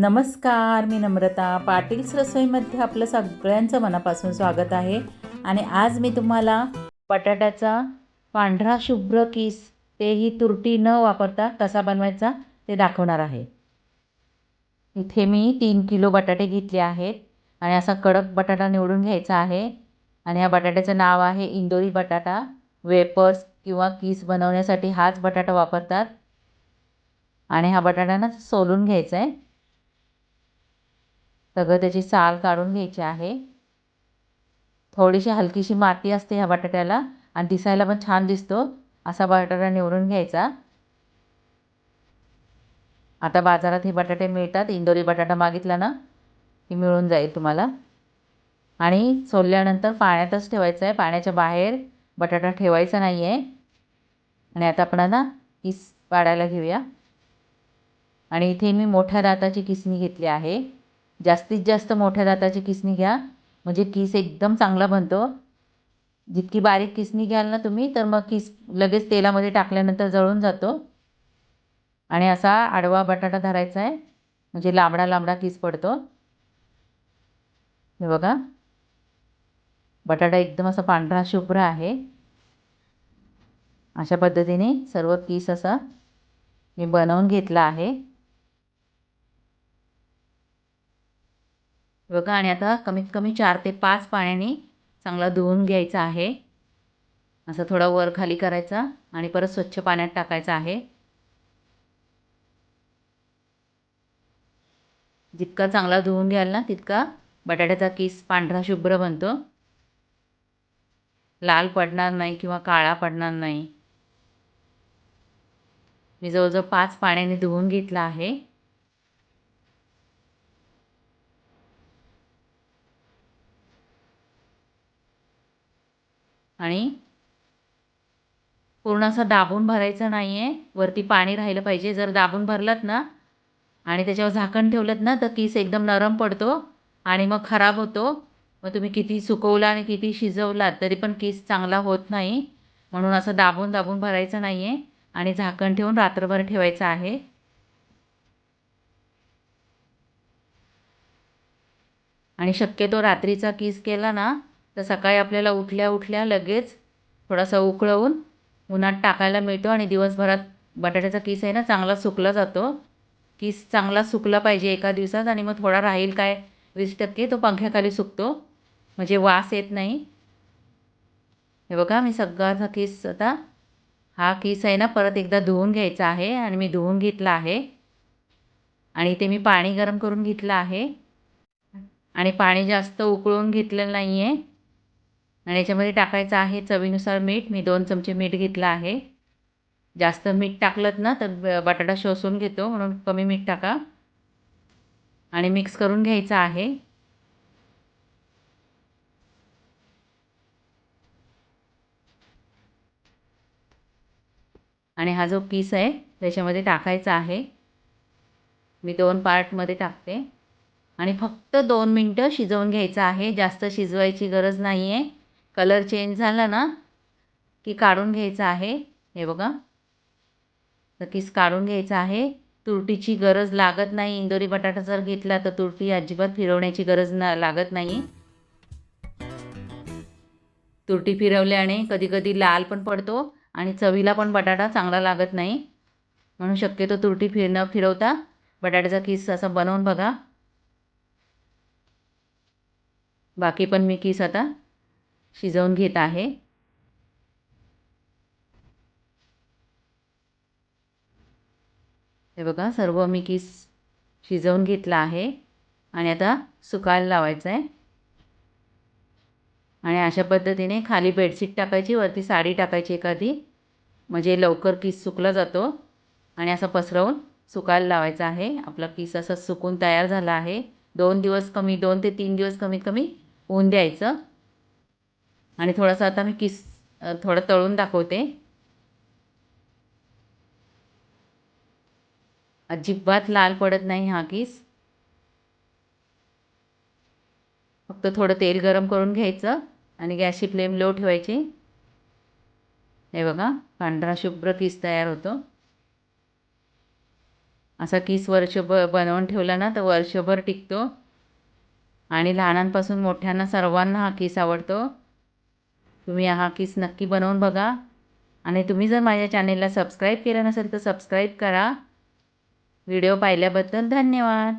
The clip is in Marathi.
नमस्कार मी नम्रता. पाटील्स रसोईमध्ये आपलं सगळ्यांचं मनापासून स्वागत आहे. आणि आज मी तुम्हाला बटाट्याचा पांढरा शुभ्र किस तेही तुरटी न वापरता कसा बनवायचा ते दाखवणार आहे. इथे मी तीन किलो बटाटे घेतले आहेत आणि असा कडक बटाटा निवडून घ्यायचा आहे. आणि ह्या बटाट्याचं नाव आहे इंदोरी बटाटा. वेपर्स किंवा किस बनवण्यासाठी हाच बटाटा वापरतात. आणि हा बटाटा ना सोलून घ्यायचा आहे सगळं त्याची साल काढून घ्यायची आहे. थोडीशी हलकीशी माती असते ह्या बटाट्याला आणि दिसायला पण छान दिसतो. असा बटाटा निवडून घ्यायचा. आता बाजारात हे बटाटे मिळतात. इंदोरी बटाटा मागितला ना की मिळून जाईल तुम्हाला. आणि सोलल्यानंतर पाण्यातच ठेवायचं आहे. पाण्याच्या बाहेर बटाटा ठेवायचा नाही आहे आणि आता आपण ना किस पाडायला घेऊया. आणि इथे मी मोठ्या दाताची किसणी घेतली आहे. जास्तीत जास्त मोठ्या दाताची किसणी घ्या. म्हणजे किस एकदम चांगला बनतो. जितकी बारीक किसणी घ्याल ना तुम्ही तर मग किस लगेच तेलामध्ये टाकल्यानंतर जळून जातो. आणि असा आडवा बटाटा धरायचा आहे. म्हणजे लांबडा लांबडा किस पडतो. हे बघा. बटाटा एकदम असा पांढरा शुभ्र आहे. अशा पद्धतीने सर्व किस असा मी बनवून घेतला आहे. बघा आणि आता कमीत कमी चार ते पाच पाण्याने चांगला धुवून घ्यायचा आहे. असं थोडा वर खाली करायचा आणि परत स्वच्छ पाण्यात टाकायचा आहे. जितका चांगला धुवून घ्याल ना तितका बटाट्याचा किस पांढरा शुभ्र बनतो. लाल पडणार नाही किंवा काळा पडणार नाही. मी जवळजवळ पाच पाण्याने धुवून घेतला आहे. आणि पूर्ण असं दाबून भरायचं नाही आहे वरती पाणी राहिलं पाहिजे. जर दाबून भरलात ना आणि त्याच्यावर झाकण ठेवलंत ना तर किस एकदम नरम पडतो आणि मग खराब होतो. मग तुम्ही किती सुकवला आणि किती शिजवलात तरी पण किस चांगला होत नाही. म्हणून असं दाबून दाबून भरायचं नाही आहे आणि झाकण ठेवून रात्रभर ठेवायचं आहे. आणि शक्यतो रात्रीचा किस केला ना तर सकाळी आपल्याला उठल्या उठल्या लगेच थोडासा उकळवून उन्हात टाकायला मिळतो आणि दिवसभरात बटाट्याचा किस आहे ना चांगला सुकला जातो. किस चांगला सुकला पाहिजे एका दिवसात आणि मग थोडा राहील काय वीस टक्के तो पंख्याखाली सुकतो. म्हणजे वास येत नाही. हे बघा मी सगळाचा किस आता हा किस आहे ना परत एकदा धुवून घ्यायचा आहे आणि मी धुवून घेतला आहे. आणि ते मी पाणी गरम करून घेतलं आहे. आणि पाणी जास्त उकळून घेतलेलं नाही आहे आणि याच्यामध्ये टाकायचं आहे चवीनुसार मीठ. मी दोन चमचे मीठ घेतलं आहे. जास्त मीठ टाकलंत ना तर बटाटा शोषून घेतो. म्हणून कमी मीठ टाका. आणि मिक्स करून घ्यायचं आहे. आणि हा जो पीस आहे त्याच्यामध्ये टाकायचा आहे. मी दोन पार्टमध्ये टाकते. आणि फक्त दोन मिनटं शिजवून घ्यायचं आहे. जास्त शिजवायची गरज नाही आहे कलर चेंज झाला ना की काढून घ्यायचा आहे. हे बघा. तर काढून घ्यायचा आहे. तुरटीची गरज लागत नाही. इंदोरी बटाटा जर घेतला तर तुरटी अजिबात फिरवण्याची गरज ना लागत नाही. तुरटी फिरवल्याने कधीकधी लाल पण पडतो आणि चवीला पण बटाटा चांगला लागत नाही. म्हणून शक्यतो तुरटी फिर न फिरवता बटाट्याचा किस असा बनवून बघा. बाकी पण मी किस आता शिजवून घेत आहे. हे बघा सर्व मी किस शिजवून घेतला आहे आणि आता सुकायला लावायचं आहे आणि अशा पद्धतीने खाली बेडशीट टाकायची वरती साडी टाकायची एखादी म्हणजे लवकर किस सुकला जातो आणि असं पसरवून सुकायला लावायचं आहे. आपला किस असं सुकून तयार झाला आहे. दोन दिवस कमी दोन ते तीन दिवस कमीत कमी होऊन द्यायचं. आणि थोडासा आता मी किस थोडं तळून दाखवते. अजिबात लाल पडत नाही हा किस. फक्त थोडं तेल गरम करून घ्यायचं आणि गॅसची फ्लेम लो ठेवायची. हे बघा पांढरा शुभ्र किस तयार होतो. असा किस वर्षभर बनवून ठेवला ना तर वर्षभर टिकतो. आणि लहानांपासून मोठ्यांना सर्वांना हा किस आवडतो. तुम्ही हा किस नक्की बनवून बघा. आणि तुम्ही जर माझ्या चॅनेलला सबस्क्राईब केलं नसेल तर सबस्क्राईब करा. व्हिडिओ पाहिल्याबद्दल धन्यवाद.